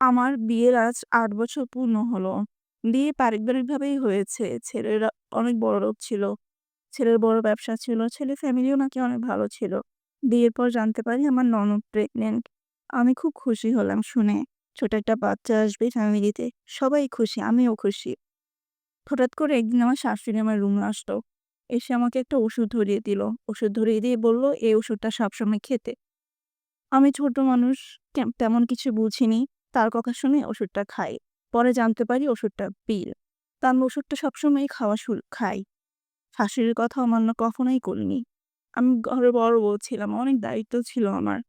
আমার বিয়ের আজ আট বছর পূর্ণ হলো। বিয়ে পারিবারিকভাবেই হয়েছে। ছেলেরা অনেক বড়লোক ছিল। ছেলের বড় ব্যবসা ছিল। ছেলের ফ্যামিলিও নাকি অনেক ভালো ছিল। বিয়ের পর জানতে পারি আমার ননদ প্রেগন্যান্ট। আমি খুব খুশি হলাম শুনে। ছোট একটা বাচ্চা আসবে ফ্যামিলিতে। সবাই খুশি, আমিও খুশি। হঠাৎ করে একদিন আমার শাশুড়ি আমার রুমে আসলো। এসে আমাকে একটা ওষুধ ধরিয়ে দিল। ওষুধ ধরিয়ে দিয়ে বলল, "এই ওষুধটা সবসময় খেতে।" আমি ছোট মানুষ তেমন কিছু বুঝিনি। তার কথা শুনে ওষুধটা খাই। পরে জানতে পারি ওষুধটা পিল। তো আমি ওষুধটা সবসময়ই খাওয়া শুরু খাই। শাশুড়ির কথা অমান্য কখনোই করিনি। আমি ঘরে বড় বউ ছিলাম। অনেক দায়িত্ব ছিল আমার।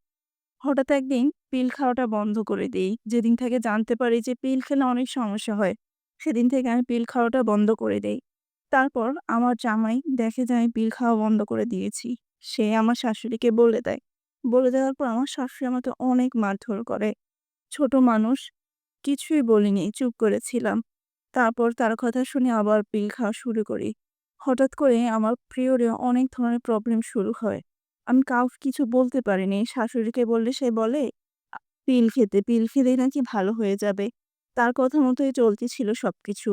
হঠাৎ একদিন পিল খাওয়াটা বন্ধ করে দেই। যেদিন থেকে জানতে পারি যে পিল খেলে অনেক সমস্যা হয়, সেদিন থেকে আমি পিল খাওয়াটা বন্ধ করে দেই। তারপর আমার জামাই দেখে যে আমি পিল খাওয়া বন্ধ করে দিয়েছি। সে আমার শাশুড়িকে বলে দেয়। বলে দেওয়ার পর আমার শাশুড়ি আমাকে অনেক মারধর করে। ছোট মানুষ, কিছুই বলিনি, চুপ করেছিলাম। তারপর তার কথা শুনে আবার পিল খাওয়া শুরু করি। হঠাৎ করে আমার পিরিয়ডে অনেক ধরনের প্রবলেম শুরু হয়। আমি কাউকে কিছু বলতে পারিনি। শাশুড়িকে বললে সে বলে, পিল খেতে, পিল খেলেই নাকি ভালো হয়ে যাবে। তার কথা মতোই চলতেছিল সবকিছু।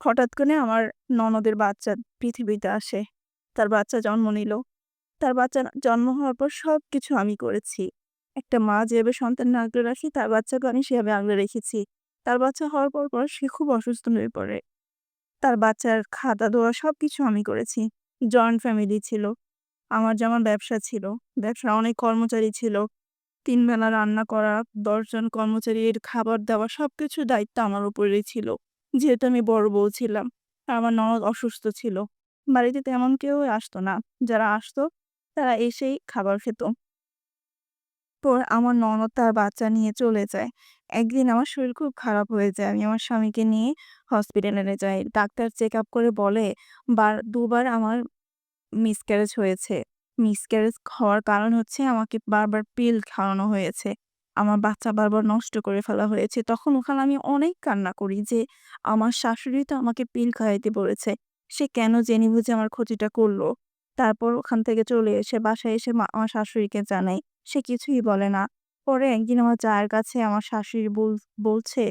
হঠাৎ করে আমার ননদের বাচ্চা পৃথিবীতে আসে। তার বাচ্চা জন্ম নিল। তার বাচ্চা জন্ম হওয়ার পর সবকিছু আমি করেছি। একটা মা যেভাবে সন্তানকে আগলে রাখি, তার বাচ্চাকে আমি সেভাবে আগলে রেখেছি। তার বাচ্চা হওয়ার পর, পর সে খুব অসুস্থ হয়ে পড়ে। তার বাচ্চার খাতা খাওয়া-দাওয়া সবকিছু আমি করেছি। জয়েন্ট ফ্যামিলি ছিল। আমার যেমন ব্যবসা ছিল। ব্যবসায় অনেক কর্মচারী ছিল। ৩ বেলা রান্না করা, দশজন কর্মচারীর খাবার দেওয়া সবকিছুর দায়িত্ব আমার উপরেই ছিল। যেহেতু আমি বড় বউ ছিলাম। আমার ননদ অসুস্থ ছিল। বাড়িতে তেমন কেউই আসতো না। যারা আসতো তারা এসেই খাবার খেত। পর আমার ননদ তার বাচ্চা নিয়ে চলে যায়। একদিন আমার শরীর খুব খারাপ হয়ে যায়। আমি আমার স্বামীকে নিয়ে হসপিটালে যাই। ডাক্তার চেকআপ করে বলে, বার ২ বার আমার মিসক্যারেজ হয়েছে। মিসক্যারেজ হওয়ার কারণ হচ্ছে আমাকে বারবার পিল খাওয়ানো হয়েছে। আমার বাচ্চা বারবার নষ্ট করে ফেলা হয়েছে। তখন ওখানে আমি অনেক কান্না করি যে, আমার শাশুড়ি তো আমাকে পিল খাওয়াইতে বলেছে। সে কেন জেনে বুঝে আমার ক্ষতিটা করল? তারপর ওখান থেকে চলে এসে বাসায় এসে মা, আমার শাশুড়িকে জানাই। সে কিছুই বলে না। পরে একদিন আমার জায়ের কাছে আমার শাশুড়ি বল বলছে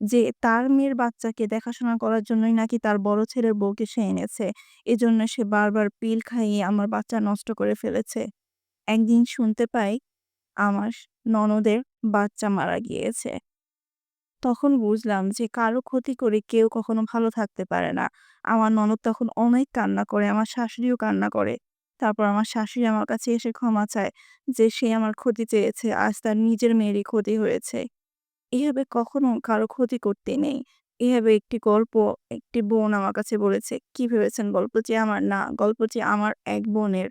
যে তার মেয়ের বাচ্চাকে দেখাশোনা করার জন্যই নাকি তার বড় ছেলের বউকে সে এনেছে। এজন্য সে বারবার পিল খাইয়ে আমার বাচ্চা নষ্ট করে ফেলেছে। একদিন শুনতে পাই আমার ননদের বাচ্চা মারা গিয়েছে। তখন বুঝলাম যে কারও ক্ষতি করে কেউ কখনো ভালো থাকতে পারে না। আমার ননদ তখন অনেক কান্না করে, আমার শাশুড়িও কান্না করে। তারপর আমার শাশুড়ি আমার কাছে এসে ক্ষমা চায় যে সে আমার ক্ষতি চেয়েছে, আজ তার নিজের মেয়েরই ক্ষতি হয়েছে। এভাবে কখনো কারও ক্ষতি করতে নেই। এভাবে একটি গল্প একটি বোন আমার কাছে বলেছে। কি ভেবেছেন গল্পটি আমার? না, গল্পটি আমার এক বোনের।